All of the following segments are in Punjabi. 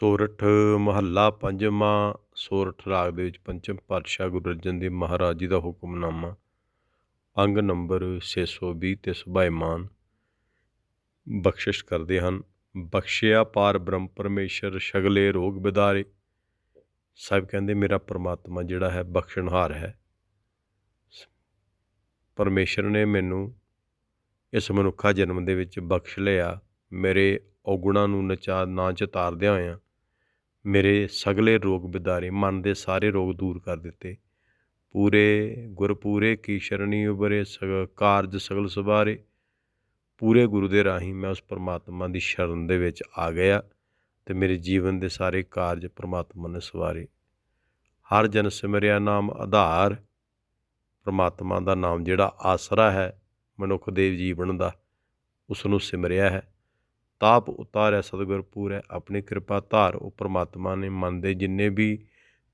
ਸੋਰਠ ਮਹੱਲਾ ਪੰਜਵਾਂ, ਸੋਰਠ ਰਾਗ ਦੇ ਵਿੱਚ ਪੰਚਮ ਪਾਤਸ਼ਾਹ ਗੁਰੂ ਅਰਜਨ ਦੇਵ ਮਹਾਰਾਜ ਜੀ ਦਾ ਹੁਕਮਨਾਮਾ। ਅੰਗ ਨੰਬਰ 620 ਤੇ ਸੁਭਾਇਮਾਨ। ਬਖਸ਼ਿਸ਼ ਕਰਦੇ ਹਨ, ਬਖਸ਼ਿਆ ਪਾਰ ਬ੍ਰਹਮ ਪਰਮੇਸ਼ਰ, ਸ਼ਗਲੇ ਰੋਗ ਬਿਦਾਰੇ। ਸਭ ਕਹਿੰਦੇ ਮੇਰਾ ਪ੍ਰਮਾਤਮਾ ਜਿਹੜਾ ਹੈ ਬਖਸ਼ਣਹਾਰ ਹੈ। ਪਰਮੇਸ਼ਰ ਨੇ ਮੈਨੂੰ ਇਸ ਮਨੁੱਖਾ ਜਨਮ ਦੇ ਵਿੱਚ ਬਖਸ਼ ਲਿਆ। ਮੇਰੇ ਔਗੁਣਾਂ ਨੂੰ ਨਚਾ ਨਾ ਚਤਾਰਦਿਆਂ ਹੋਇਆਂ ਮੇਰੇ ਸਗਲੇ ਰੋਗ ਬਿਦਾਰੇ ਮਨ ਦੇ ਸਾਰੇ ਰੋਗ ਦੂਰ ਕਰ ਦਿੱਤੇ। ਪੂਰੇ ਗੁਰਪੂਰੇ ਕੀ ਸ਼ਰਣੀ ਉਬਰੇ ਸਗ ਕਾਰਜ ਸਗਲ ਸੁਬਾਰੇ ਪੂਰੇ ਗੁਰੂ ਦੇ ਰਾਹੀਂ ਮੈਂ ਉਸ ਪਰਮਾਤਮਾ ਦੀ ਸ਼ਰਨ ਦੇ ਵਿੱਚ ਆ ਗਿਆ ਤੇ ਮੇਰੇ ਜੀਵਨ ਦੇ ਸਾਰੇ ਕਾਰਜ ਪਰਮਾਤਮਾ ਨੇ ਸਵਾਰੇ। ਹਰ ਜਨ ਸਿਮਰਿਆ ਨਾਮ ਆਧਾਰ। ਪਰਮਾਤਮਾ ਦਾ ਨਾਮ ਜਿਹੜਾ ਆਸਰਾ ਹੈ, ਮਨੁੱਖ ਦੇ ਜੀਵਨ ਦਾ ਉਸ ਨੂੰ ਸਿਮਰਿਆ ਹੈ। ਤਾਪ ਉਤਾਰਿਆ ਸਤਿਗੁਰ ਪੂਰੈ ਆਪਣੀ ਕਿਰਪਾ ਧਾਰ ਉਹ ਪ੍ਰਮਾਤਮਾ ਨੇ ਮਨ ਦੇ ਜਿੰਨੇ ਵੀ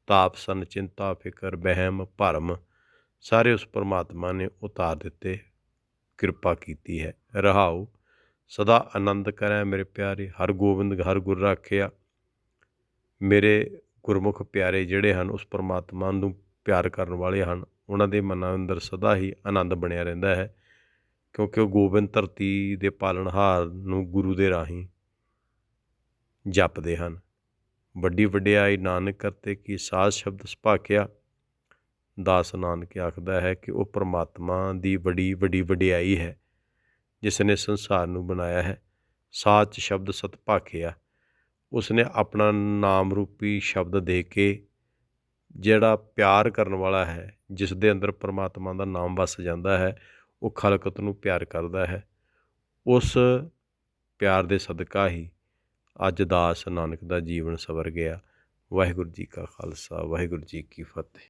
ਤਾਪ, ਸਨ, ਚਿੰਤਾ, ਫਿਕਰ ਬਹਿਮ ਭਰਮ ਸਾਰੇ ਉਸ ਪ੍ਰਮਾਤਮਾ ਨੇ ਉਤਾਰ ਦਿੱਤੇ, ਕਿਰਪਾ ਕੀਤੀ ਹੈ। ਰਹਾਉ, ਸਦਾ ਆਨੰਦ ਕਰੈ ਮੇਰੇ ਪਿਆਰੇ, ਹਰ ਗੋਬਿੰਦ, ਹਰ ਗੁਰ ਰਾਖਿਆ। ਮੇਰੇ ਗੁਰਮੁਖ ਪਿਆਰੇ ਜਿਹੜੇ ਹਨ, ਉਸ ਪ੍ਰਮਾਤਮਾ ਨੂੰ ਪਿਆਰ ਕਰਨ ਵਾਲੇ ਹਨ, ਉਹਨਾਂ ਦੇ ਮਨਾਂ ਅੰਦਰ ਸਦਾ ਹੀ ਆਨੰਦ ਬਣਿਆ ਰਹਿੰਦਾ ਹੈ। ਕਿਉਂਕਿ ਉਹ ਗੋਬਿੰਦ ਧਰਤੀ ਦੇ ਪਾਲਣਹਾਰ ਨੂੰ ਗੁਰੂ ਦੇ ਰਾਹੀਂ ਜਪਦੇ ਹਨ। ਵੱਡੀ ਵਡਿਆਈ ਨਾਨਕ ਕਰਤੇ ਕੀ ਸਾਜ ਸ਼ਬਦ ਸੁਭਾਕਿਆ, ਦਾਸ ਨਾਨਕ ਆਖਦਾ ਹੈ ਕਿ ਉਹ ਪ੍ਰਮਾਤਮਾ ਦੀ ਬੜੀ ਵੱਡੀ ਵਡਿਆਈ ਹੈ, ਜਿਸ ਨੇ ਸੰਸਾਰ ਨੂੰ ਬਣਾਇਆ ਹੈ। ਸਾਚ ਸ਼ਬਦ ਸਤ ਭਾਖਿਆ ਉਸ ਨੇ ਆਪਣਾ ਨਾਮ ਰੂਪੀ ਸ਼ਬਦ ਦੇ ਕੇ ਜਿਹੜਾ ਪਿਆਰ ਕਰਨ ਵਾਲਾ ਹੈ, ਜਿਸ ਦੇ ਅੰਦਰ ਪ੍ਰਮਾਤਮਾ ਦਾ ਨਾਮ ਵਸ ਜਾਂਦਾ ਹੈ ਉਹ ਖਲਕਤ ਨੂੰ ਪਿਆਰ ਕਰਦਾ ਹੈ। ਉਸ ਪਿਆਰ ਦੇ ਸਦਕਾ ਹੀ ਅੱਜ ਦਾਸ ਨਾਨਕ ਦਾ ਜੀਵਨ ਸਵਰ ਗਿਆ। ਵਾਹਿਗੁਰੂ ਜੀ ਕਾ ਖਾਲਸਾ, ਵਾਹਿਗੁਰੂ ਜੀ ਕੀ ਫਤਿਹ।